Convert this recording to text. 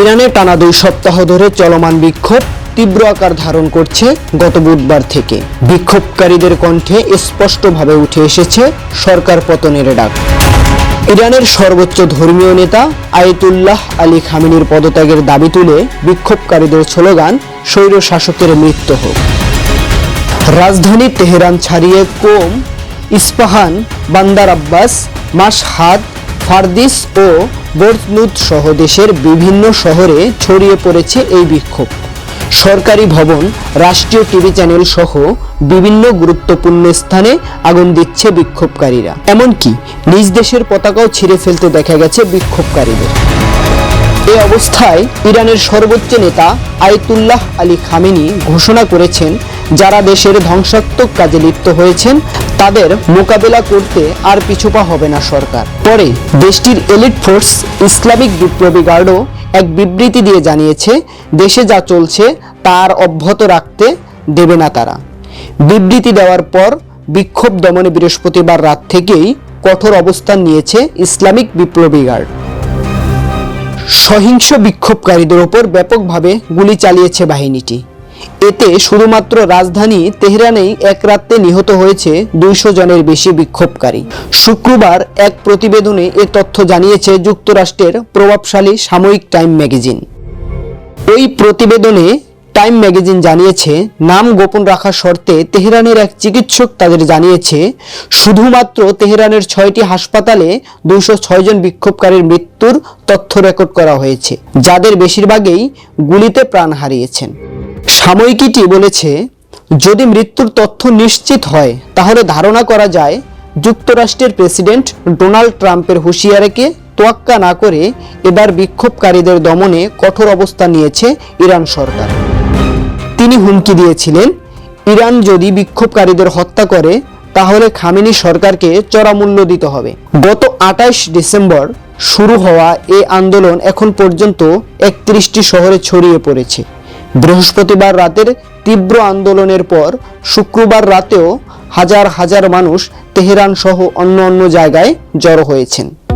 ইরানে টানা দুই সপ্তাহ ধরে চলমান বিক্ষোভ তীব্র আকার ধারণ করছে গত বুধবার থেকে। বিক্ষোভকারীদের কণ্ঠে স্পষ্টভাবে উঠে এসেছে সরকার পতনের ডাক। ইরানের সর্বোচ্চ ধর্মীয় নেতা আয়তুল্লাহ আলী খামিনির পদত্যাগের দাবি তুলে বিক্ষোভকারীদের স্লোগান, স্বৈর শাসকের মৃত্যু হোক। রাজধানী তেহরান ছাড়িয়ে কোম, ইস্পাহান, বান্দার আব্বাস, মাসহাদ ফারদিস ও বর্তনুদ সহ দেশের বিভিন্ন শহরে ছড়িয়ে পড়েছে এই বিক্ষোভ। সরকারি ভবন, রাষ্ট্রীয় টিভি চ্যানেল সহ বিভিন্ন গুরুত্বপূর্ণ স্থানে আগুন দিচ্ছে বিক্ষোভকারীরা। এমনকি নিজ দেশের পতাকাও ছিঁড়ে ফেলতে দেখা গেছে বিক্ষোভকারীদের। অবস্থায় ইরানের সর্বোচ্চ নেতা আয়তুল্লাহ আলী খামেনি ঘোষণা করেছেন, যারা দেশের ধ্বংসাত্মক কাজে লিপ্ত হয়েছেন, তাদের মোকাবেলা করতে আর পিছুপা হবে না সরকার। পরে দেশটির এলিট ফোর্স ইসলামিক বিপ্লবী গার্ডও এক বিবৃতি দিয়ে জানিয়েছে, দেশে যা চলছে তার অব্যাহত রাখতে দেবে না তারা। বিবৃতি দেওয়ার পর বিক্ষোভ দমনে বৃহস্পতিবার রাত থেকেই কঠোর অবস্থান নিয়েছে ইসলামিক বিপ্লবী গার্ড। সহিংস বিক্ষোভকারীদের ওপর ব্যাপকভাবে গুলি চালিয়েছে বাহিনীটি। এতে শুধুমাত্র রাজধানী তেহরানেই এক রাত্রে নিহত হয়েছে দুইশো জনের বেশি বিক্ষোভকারী। শুক্রবার এক প্রতিবেদনে এ তথ্য জানিয়েছে যুক্তরাষ্ট্রের প্রভাবশালী সাময়িক টাইম ম্যাগাজিন। ওই প্রতিবেদনে টাইম ম্যাগাজিন জানিয়েছে, নাম গোপন রাখার শর্তে তেহরানের এক চিকিৎসক তাদের জানিয়েছে, শুধুমাত্র তেহরানের ছয়টি হাসপাতালে দুশো জন বিক্ষোভকারীর মৃত্যুর তথ্য রেকর্ড করা হয়েছে, যাদের বেশিরভাগই গুলিতে প্রাণ হারিয়েছেন। সাময়িকীটি বলেছে, যদি মৃত্যুর তথ্য নিশ্চিত হয়, তাহলে ধারণা করা যায় যুক্তরাষ্ট্রের প্রেসিডেন্ট ডোনাল্ড ট্রাম্পের হুঁশিয়ারিকে তোয়াক্কা না করে এবার বিক্ষোভকারীদের দমনে কঠোর অবস্থান নিয়েছে ইরান সরকার। তিনি হুমকি দিয়েছিলেন, ইরান যদি বিক্ষোভকারীদের হত্যা করে, তাহলে খামেনি সরকারকে চড়া মূল্য দিতে হবে। গত আঠাশ ডিসেম্বর শুরু হওয়া এ আন্দোলন এখন পর্যন্ত একত্রিশটি শহরে ছড়িয়ে পড়েছে। বৃহস্পতিবার রাতের তীব্র আন্দোলনের পর শুক্রবার রাতেও হাজার হাজার মানুষ তেহরান সহ অন্য অন্য জায়গায় জড়ো হয়েছেন।